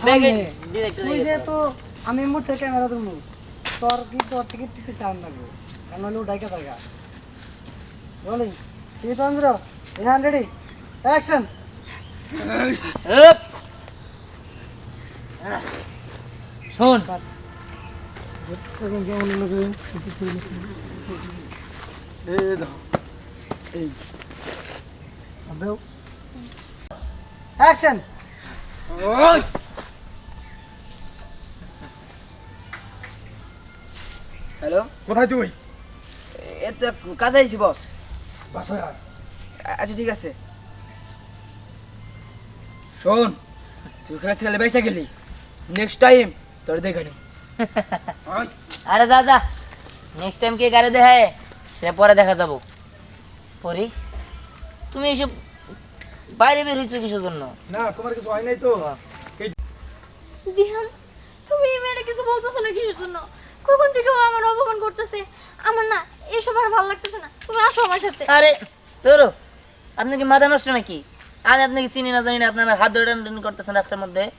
তাই। যেহেতু তুই। যেহেতু আমি এই মুহূর্তে ক্যামেরা তোর কি তোর থেকে টিপিস টাইম লাগবে কারণ হলে ডাইকা থাকা rolling Jitendra hand ready action হুপ! শোন। এই দাও। অ্যাকশন হ্যালো কোথায় তুই? এ তো কাজে আইছি বস। বাসায় আয়। আচ্ছা ঠিক আছে। শোন তুই খেলা ছেলে বাইসা গেলি। নেক্সট টাইম তোর দেখে নিম আরে যা নেক্সট টাইম কে গাড়ি দেখায় সে পরে দেখা যাব। পরি তুমি এসব বাইরে বের হয়েছো কিসের জন্য? না তোমার কিছু হয় নাই তো। দিহান তুমি এই মেয়েটা কিছু বলতেছো না কিসের জন্য? কখন থেকে ও আমার অপমান করতেছে? আমার না এসব আর ভালো লাগতেছে না। তুমি আসো আমার সাথে। আরে তোরো আপনি কি মাথা নষ্ট নাকি? আমি আপনাকে চিনি না জানি না আপনি আমার হাত ধরে টান করতেছেন রাস্তার মধ্যে।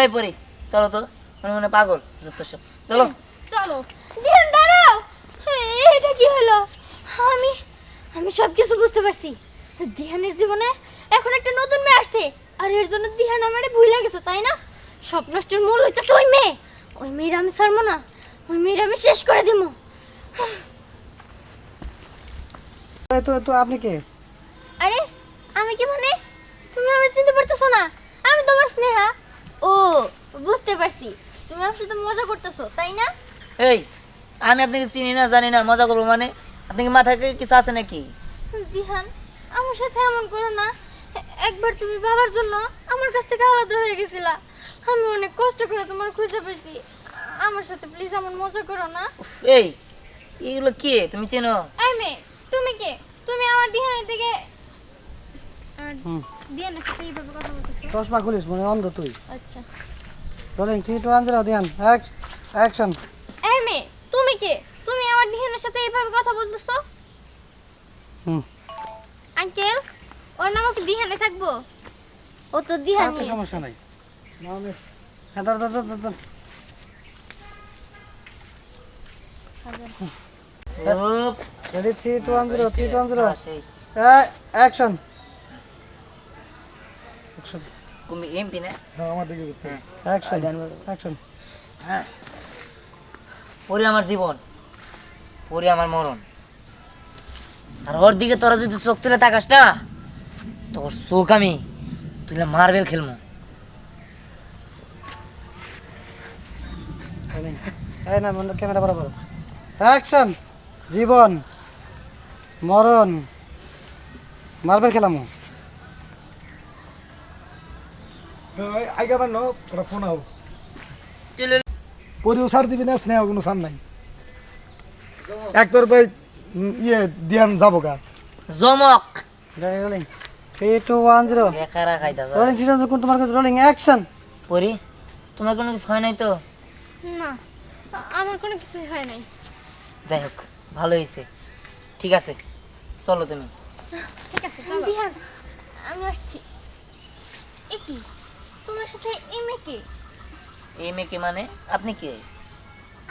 এই পরি চলো তো মনে মনে পাগল যত সব চলো। চলো। দিহান দাঁড়াও। এ- এটা কি হলো? আমি আমি সব কিছু বুঝতে পারছি। দিহানের জীবনে এখন একটা নতুন মেয়ে আসছে। আর এর জন্য দিহান আমারে ভুলে গেছে তাই না? সব নষ্টের মূল হইতেছে ওই মেয়ে। ওই মেয়ের আমি ছাড়বো না ওই মেয়ের আমি শেষ করে দিব। তো তো আপনি কে? আরে আমি কি মানে? তুমি আমার চিনতে পারতেছো না আমি তোমার স্নেহা। ও বুঝতে পারছি তুমি আমার সাথে মজা করতেছো তাই না? এই আমি আপনাকে চিনি না জানি না মজা করব মানে? আপনি কি মাথায় কিছু আছে নাকি? দিহান আমার সাথে এমন করো না। একবার তুমি বাবার জন্য আমার কাছ থেকে আলাদা হয়ে গেছিলা। আমি অনেক কষ্ট করে তোমার খুঁজে পেয়েছি আমার সাথে প্লিজ এমন মজা করো না। এই এগুলো কে? তুমি চেনো? এই মেয়ে তুমি কে? তুমি আমার দিহানের থেকে দিহানের সাথে এইভাবে কথা বলতেছো? চশমা খুলিস মনে অন্ধ তুই। আচ্ছা। Rolling three two one zero ধ্যান অ্যাকশন। এই মেয়ে তুমি কে? তুমি আমার দিহানের সাথে এইভাবে কথা বলতেছো? হুম। আঙ্কেল ওর নাম কি দিহানে থাকব। ও তো দিহানি সমস্যা নাই। হ্যাঁ ধর ধর ধর ধর, ধর। Ready three two one zero three two one zero action তুমি এমপি না হ্যাঁ আমার দিকে অ্যাকশন অ্যাকশন হ্যাঁ। পরি আমার জীবন। পরি আমার মরণ। আর ওর দিকে তোরা যদি চোখ তুলে তাকাস না তোর চোখ আমি তুলে মার্বেল খেলব এই না মনে ক্যামেরা বরাবর অ্যাকশন! জীবন! মরণ! মার্বেল খেলামো। এই, আইগা নো তোরা ফোন আও। পরিও সার দিবি না স্নেহ কোনো সার নাই। এক তোর ভাই ইয়ে দিয়ান যাব গা। জমক। Rolling three two one zero বেকারা খাইতা রোলিং থ্রি টু কোন তোমার কাছে রোলিং অ্যাকশন পরি তোমার কোনো কিছু হয় নাই তো? না আমার কোনো কিছু হয় নাই। যাই হোক ভালো হয়েছে ঠিক আছে চলো তুমি। ঠিক আছে চলো। আমি আসছি। এ কি? তোমার সাথে এই মেয়ে কে? এই মেয়েকে মানে? আপনি কে?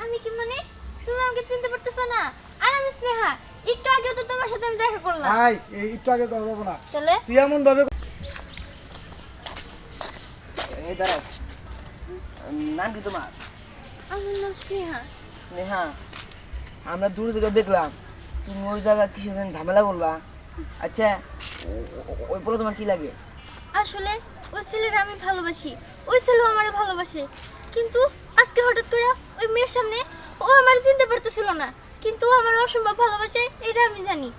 আমি কি মানে? তুমি আমাকে চিনতে পারতেছো না। আর আমি স্নেহা। একটু আগে তো তোমার সাথে আমি দেখা করলাম। আই একটু আগে তো যাব না। চলে তুই এমন ভাবে এই দাঁড়াও। নাম কি তোমার? আমার নাম স্নেহা। স্নেহা আমরা দূর থেকে দেখলাম তুমি ওই জায়গায় কিসের যেন ঝামেলা করলা? আচ্ছা ওই বলে তোমার কি লাগে? আসলে ওই ছেলের আমি ভালোবাসি। ওই ছেলেও আমার ভালোবাসে। কিন্তু আজকে হঠাৎ করে ওই মেয়ের সামনে ও আমার চিনতে পারতেছিল না। কিন্তু আমার অসম্ভব ভালোবাসে এটা আমি জানি।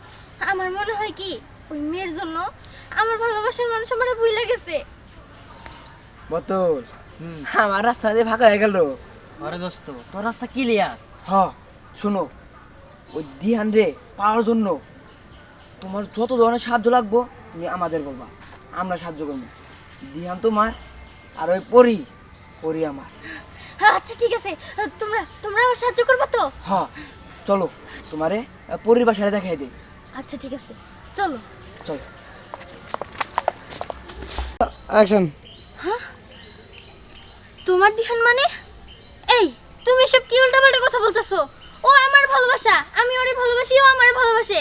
আমার মনে হয় কি ওই মেয়ের জন্য আমার ভালোবাসার মানুষ আমার ভুলে গেছে। বতল আমার রাস্তা দিয়ে ফাঁকা হয়ে গেল। আরে দোস্ত তোর রাস্তা ক্লিয়ার হ শোনো ওই দিহান রে পাওয়ার জন্য তোমার যত ধরনের সাহায্য লাগবো তুমি আমাদের বলবা আমরা সাহায্য করব। দিহান তোমার আর ওই পরি পরি আমার। আচ্ছা ঠিক আছে। তোমরা তোমরা আমার সাহায্য করবে তো? হ্যাঁ চলো তোমারে পরির বাসায় দেখাই দিই। আচ্ছা ঠিক আছে। চলো। চলো। অ্যাকশন। তোমার ধ্যান মানে? তুমি সব কি উল্টাপাল্টা কথা বলতেছো ও আমার ভালোবাসা আমি ওরে ভালোবাসি ও আমারে ভালোবাসে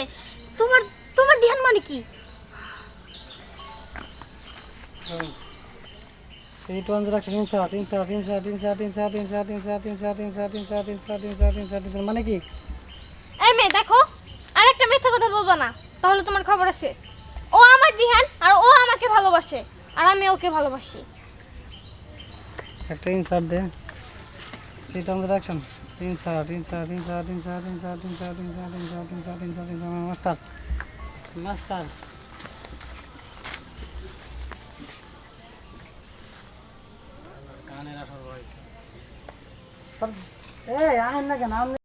তোমার তোমার ধ্যান মানে কি. মানে কি এই মেয়ে দেখো আরেকটা মিথ্যা কথা বলব না তাহলে তোমার খবর আছে ও আমার দিহান আর ও আমাকে ভালোবাসে আর আমি ওকে ভালোবাসি একটা ইনসার্ট দে three terms action insert insert insert insert insert insert insert insert insert insert insert master master এই আহেন না কেন আপনি